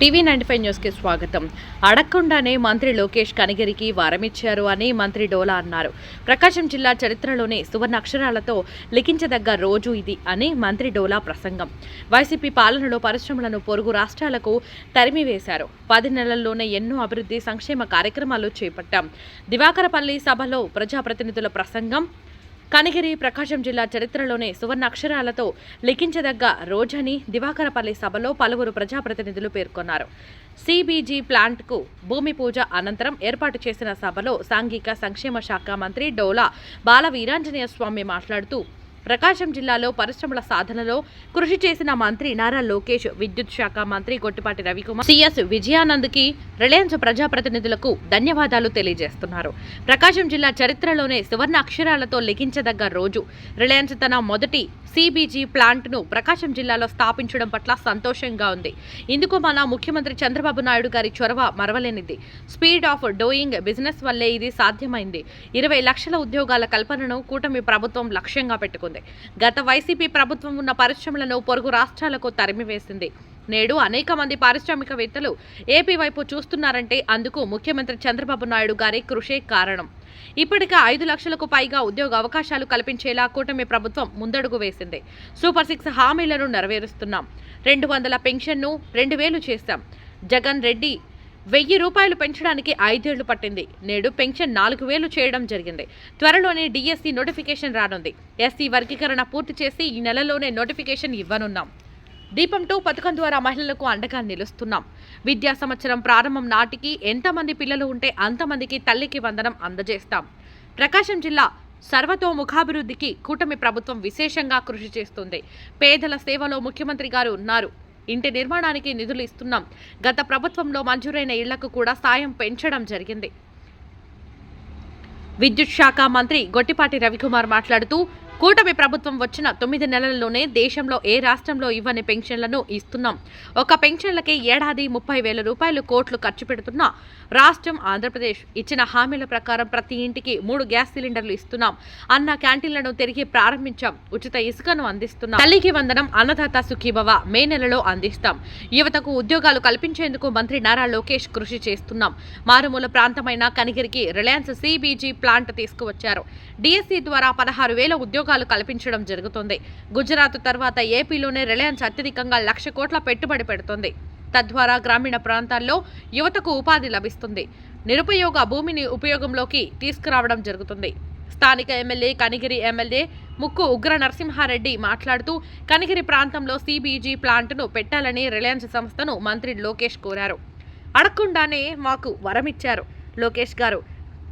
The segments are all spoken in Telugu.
టీవీ నైన్టీ ఫైవ్ న్యూస్కి స్వాగతం. అడగకుండానే మంత్రి లోకేష్ కనిగిరికి వారమిచ్చారు అని మంత్రి డోలా అన్నారు. ప్రకాశం జిల్లా చరిత్రలోనే సువర్ణ అక్షరాలతో లిఖించదగ్గ రోజు ఇది అని మంత్రి డోలా ప్రసంగం. వైసీపీ పాలనలో పరిశ్రమలను పొరుగు రాష్ట్రాలకు తరిమివేశారు. పది నెలల్లోనే ఎన్నో అభివృద్ధి సంక్షేమ కార్యక్రమాలు చేపట్టాం. దివాకరపల్లి సభలో ప్రజాప్రతినిధుల ప్రసంగం. కనిగిరి ప్రకాశం జిల్లా చరిత్రలోనే సువర్ణ అక్షరాలతో లిఖించదగ్గ రోజని దివాకరపల్లి సభలో పలువురు ప్రజాప్రతినిధులు పేర్కొన్నారు. సిబిజీ ప్లాంట్కు భూమి పూజ అనంతరం ఏర్పాటు చేసిన సభలో సాంఘిక సంక్షేమ శాఖ మంత్రి డోలా బాల వీరాంజనేయ స్వామి మాట్లాడుతూ ప్రకాశం జిల్లాలో పరిశ్రమల సాధనలో కృషి చేసిన మంత్రి నారా లోకేష్ విద్యుత్ శాఖ మంత్రి గొట్టిపాటి రవికుమార్ సిఎస్ విజయానంద్కి రిలయన్స్ ప్రజాప్రతినిధులకు ధన్యవాదాలు తెలియజేస్తున్నారు. ప్రకాశం జిల్లా చరిత్రలోనే సువర్ణ అక్షరాలతో లిఖించదగ్గ రోజు. రిలయన్స్ తన మొదటి సిబిజీ ప్లాంట్ను ప్రకాశం జిల్లాలో స్థాపించడం పట్ల సంతోషంగా ఉంది. ఇందుకు మన ముఖ్యమంత్రి చంద్రబాబు నాయుడు గారి చొరవ మరవలేనిది. స్పీడ్ ఆఫ్ డూయింగ్ బిజినెస్ వల్లే ఇది సాధ్యమైంది. ఇరవై లక్షల ఉద్యోగాల కల్పనను కూటమి ప్రభుత్వం లక్ష్యంగా పెట్టుకుంది. గత వైసీపీ ప్రభుత్వం ఉన్న పరిశ్రమలను పొరుగు రాష్ట్రాలకు తరిమివేసింది. నేడు అనేక మంది పారిశ్రామికవేత్తలు ఏపీ వైపు చూస్తున్నారంటే అందుకు ముఖ్యమంత్రి చంద్రబాబు నాయుడు గారి కృషే కారణం. ఇప్పటికే ఐదు లక్షలకు పైగా ఉద్యోగ అవకాశాలు కల్పించేలా కూటమి ప్రభుత్వం ముందడుగు వేసింది. సూపర్ సిక్స్ హామీలను నెరవేరుస్తున్నాం. రెండు వందల పెన్షన్ను రెండు వేలు చేశాం. జగన్ రెడ్డి వెయ్యి రూపాయలు పెంచడానికి ఐదేళ్ళు పట్టింది. నేడు పెన్షన్ నాలుగు వేలు చేయడం జరిగింది. త్వరలోనే డిఎస్సి నోటిఫికేషన్ రానుంది. ఎస్సీ వర్గీకరణ పూర్తి చేసి ఈ నెలలోనే నోటిఫికేషన్ ఇవ్వనున్నాం. దీపం టూ పథకం ద్వారా మహిళలకు అండగా నిలుస్తున్నాం. విద్యా సంవత్సరం ప్రారంభం నాటికి ఎంతమంది పిల్లలు ఉంటే అంతమందికి తల్లికి వందనం అందజేస్తాం. ప్రకాశం జిల్లా సర్వతోముఖాభివృద్ధికి కూటమి ప్రభుత్వం విశేషంగా కృషి చేస్తుంది. పేదల సేవలో ముఖ్యమంత్రి గారు ఉన్నారు. ఇంటి నిర్మాణానికి నిధులు ఇస్తున్నాం. గత ప్రభుత్వంలో మంజూరైన ఇళ్ళకు కూడా సాయం పెంచడం జరిగింది. విద్యుత్ శాఖ మంత్రి గొట్టిపాటి రవికుమార్ మాట్లాడుతూ కూటమి ప్రభుత్వం వచ్చిన తొమ్మిది నెలల్లోనే దేశంలో ఏ రాష్ట్రంలో ఇవ్వని పెన్షన్లను ఇస్తున్నాం. ఒక పెన్షన్లకే ఏడాది ముప్పై వేల రూపాయలు కోట్లు ఖర్చు పెడుతున్న రాష్ట్రం ఆంధ్రప్రదేశ్. ఇచ్చిన హామీల ప్రకారం ప్రతి ఇంటికి మూడు గ్యాస్ సిలిండర్లు ఇస్తున్నాం. అన్న క్యాంటీన్లను తిరిగి ప్రారంభించాం. ఉచిత ఇసుకను అందిస్తున్నాం. తల్లికి వందనం అన్నదాత సుఖీభవ మే నెలలో అందిస్తాం. యువతకు ఉద్యోగాలు కల్పించేందుకు మంత్రి నారా లోకేష్ కృషి చేస్తున్నాం. మారుమూల ప్రాంతమైన కనిగిరికి రిలయన్స్ సిబిజీ ప్లాంట్ తీసుకువచ్చారు. డిఎస్సి ద్వారా పదహారు వేల ఉద్యోగాలు కల్పించడం జరుగుతుంది. గుజరాత్ తర్వాత ఏపీలోనే రిలయన్స్ అత్యధికంగా లక్ష కోట్ల పెట్టుబడి పెడుతుంది. తద్వారా గ్రామీణ ప్రాంతాల్లో యువతకు ఉపాధి లభిస్తుంది. నిరుపయోగ భూమిని ఉపయోగంలోకి తీసుకురావడం జరుగుతుంది. స్థానిక ఎమ్మెల్యే కనిగిరి ఎమ్మెల్యే ముక్కు ఉగ్ర నరసింహారెడ్డి మాట్లాడుతూ కనిగిరి ప్రాంతంలో సిబిజీ ప్లాంట్ను పెట్టాలని రిలయన్స్ సంస్థను మంత్రి లోకేష్ కోరారు. అడగకుండానే మాకు వరమిచ్చారు. లోకేష్ గారు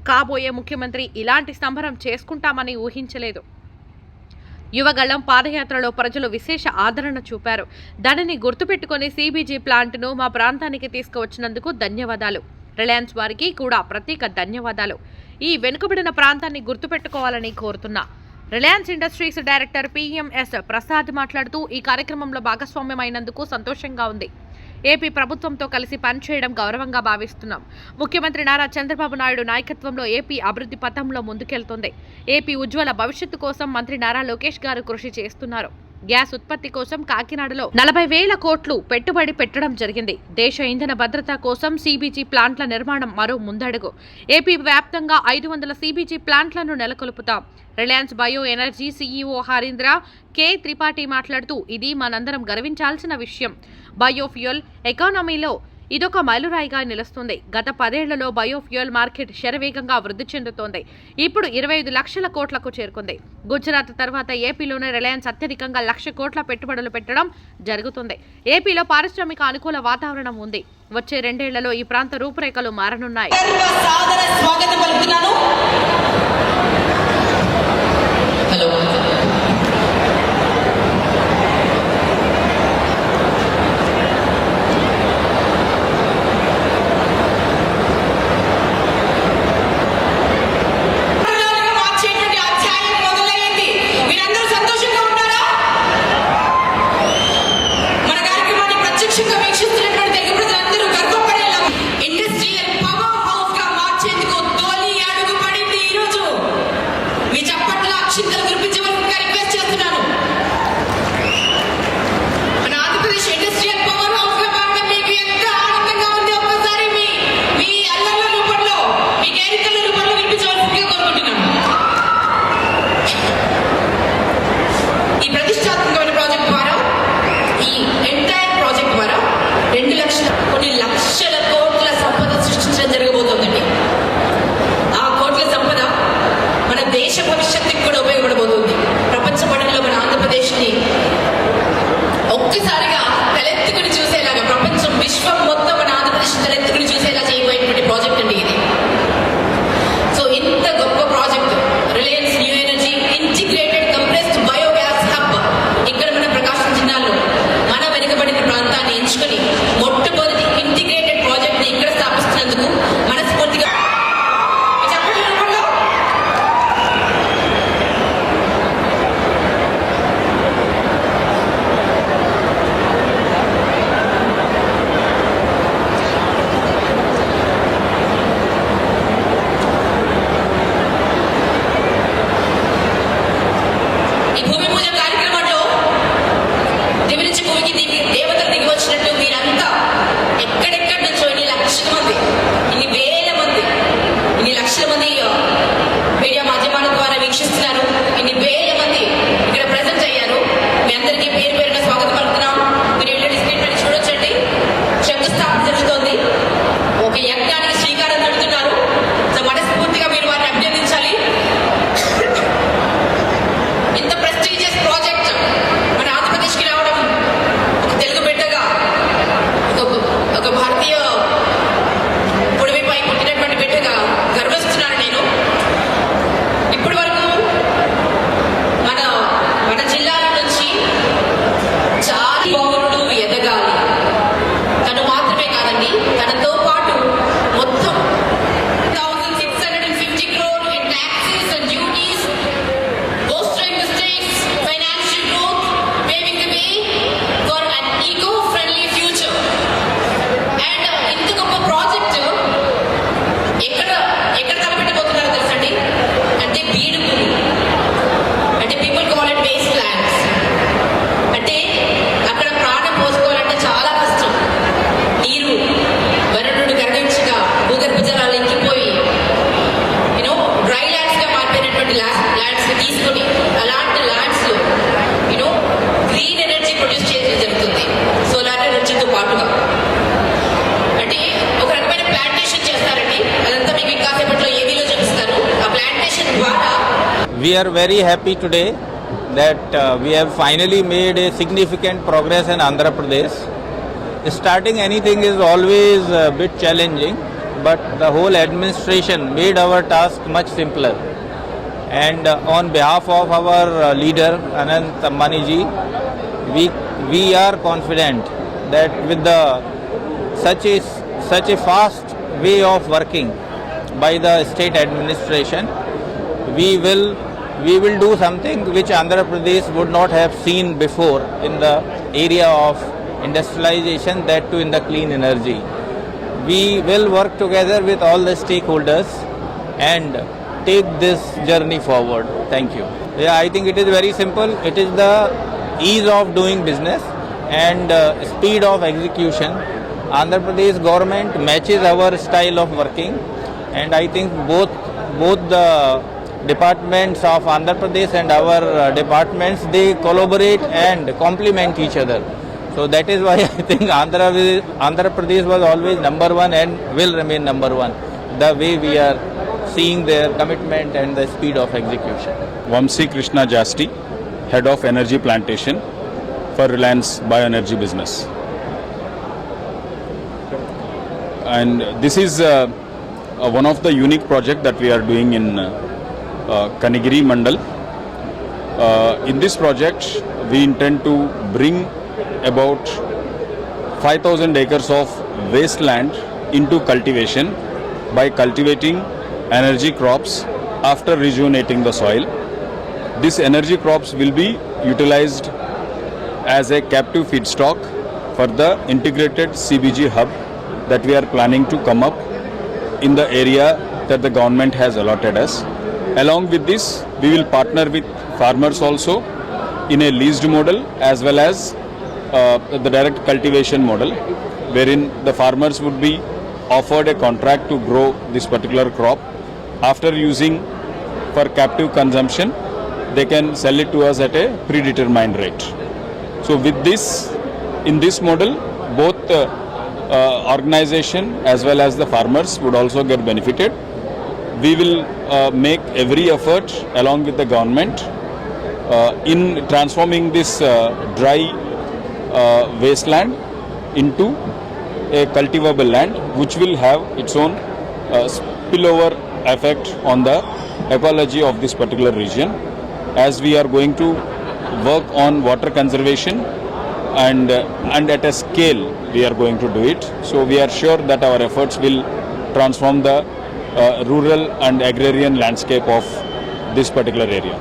కాబోయే ముఖ్యమంత్రి ఇలాంటి సంబరం చేసుకుంటామని ఊహించలేదు. యువగళం పాదయాత్రలో ప్రజలు విశేష ఆదరణ చూపారు. దానిని గుర్తుపెట్టుకుని సీబీజీ ప్లాంట్ను మా ప్రాంతానికి తీసుకువచ్చినందుకు ధన్యవాదాలు. రిలయన్స్ వారికి కూడా ప్రత్యేక ధన్యవాదాలు. ఈ వెనుకబడిన ప్రాంతాన్ని గుర్తుపెట్టుకోవాలని కోరుతున్నా. Reliance Industries director PMS Prasad మాట్లాడుతూ ఈ కార్యక్రమంలో భాగస్వామ్యమైనందుకు సంతోషంగా ఉంది. ఏపీ ప్రభుత్వంతో కలిసి పనిచేయడం గౌరవంగా భావిస్తున్నాం. ముఖ్యమంత్రి నారా చంద్రబాబు నాయుడు నాయకత్వంలో ఏపీ అభివృద్ధి పథంలో ముందుకెళ్తోంది. ఏపీ ఉజ్వల భవిష్యత్తు కోసం మంత్రి నారా లోకేష్ గారు కృషి చేస్తున్నారు. గ్యాస్ ఉత్పత్తి కోసం కాకినాడలో నలభై వేల కోట్లు పెట్టుబడి పెట్టడం జరిగింది. దేశ ఇంధన భద్రత కోసం సీబీజీ ప్లాంట్ల నిర్మాణం మరో ముందడుగు. ఏపీ వ్యాప్తంగా ఐదు వందల సీబీజీ ప్లాంట్లను నెలకొల్పుతాం. Reliance bio energy CEO Harindra K Tripathi మాట్లాడుతూ ఇది మనందరం గర్వించాల్సిన విషయం. బయోఫ్యూయల్ ఎకానమీలో ఇదొక మైలురాయిగా నిలుస్తుంది. గత పదేళ్ళలో బయోఫ్యూయల్ మార్కెట్ శరవేగంగా వృద్ధి చెందుతోంది. ఇప్పుడు ఇరవై ఐదు లక్షల కోట్లకు చేరుకుంది. గుజరాత్ తర్వాత ఏపీలోనే రిలయన్స్ అత్యధికంగా లక్ష కోట్ల పెట్టుబడులు పెట్టడం జరుగుతుంది. ఏపీలో పారిశ్రామిక అనుకూల వాతావరణం ఉంది. వచ్చే రెండేళ్ళలో ఈ ప్రాంత రూపురేఖలు మారనున్నాయి. We are very happy today that uh, we have finally made a significant progress in Andhra Pradesh. Starting anything is always a bit challenging, but the whole administration made our task much simpler. And uh, on behalf of our uh, leader Anant Ambaniji, we we are confident that with the such a such a fast way of working by the state administration, we will we will do something which Andhra Pradesh would not have seen before in the area of industrialization, that too in the clean energy. We will work together with all the stakeholders and take this journey forward. Thank you. Yeah, I think it is very simple. It is the ease of doing business and uh, speed of execution. Andhra Pradesh government matches our style of working, and I think both both the departments of Andhra Pradesh and our uh, departments they collaborate and complement each other. So that is why I think Andhra, Andhra Pradesh was always number one and will remain number one. The way we are seeing their commitment and the speed of execution. Vamsi Krishna Jasti, Head of Energy Plantation for Reliance Bioenergy Business. And this is uh, uh, one of the unique project that we are doing in uh, Kanigiri Mandal. Uh, in this project, we intend to bring about 5000 acres of wasteland into cultivation by cultivating energy crops after rejuvenating the soil. These energy crops will be utilized as a captive feedstock for the integrated CBG hub that we are planning to come up in the area that the government has allotted us. Along with this, we will partner with farmers also in a leased model as well as uh, the direct cultivation model, wherein the farmers would be offered a contract to grow this particular crop. After using for captive consumption, they can sell it to us at a predetermined rate. So with this, in this model, both uh, uh, organization as well as the farmers would also get benefited. We will uh, make every effort along with the government uh, in transforming this uh, dry uh, wasteland into a cultivable land which will have its own uh, spillover effect on the ecology of this particular region as we are going to work on water conservation and uh, and at a scale we are going to do it. So we are sure that our efforts will transform the uh, rural and agrarian landscape of this particular area.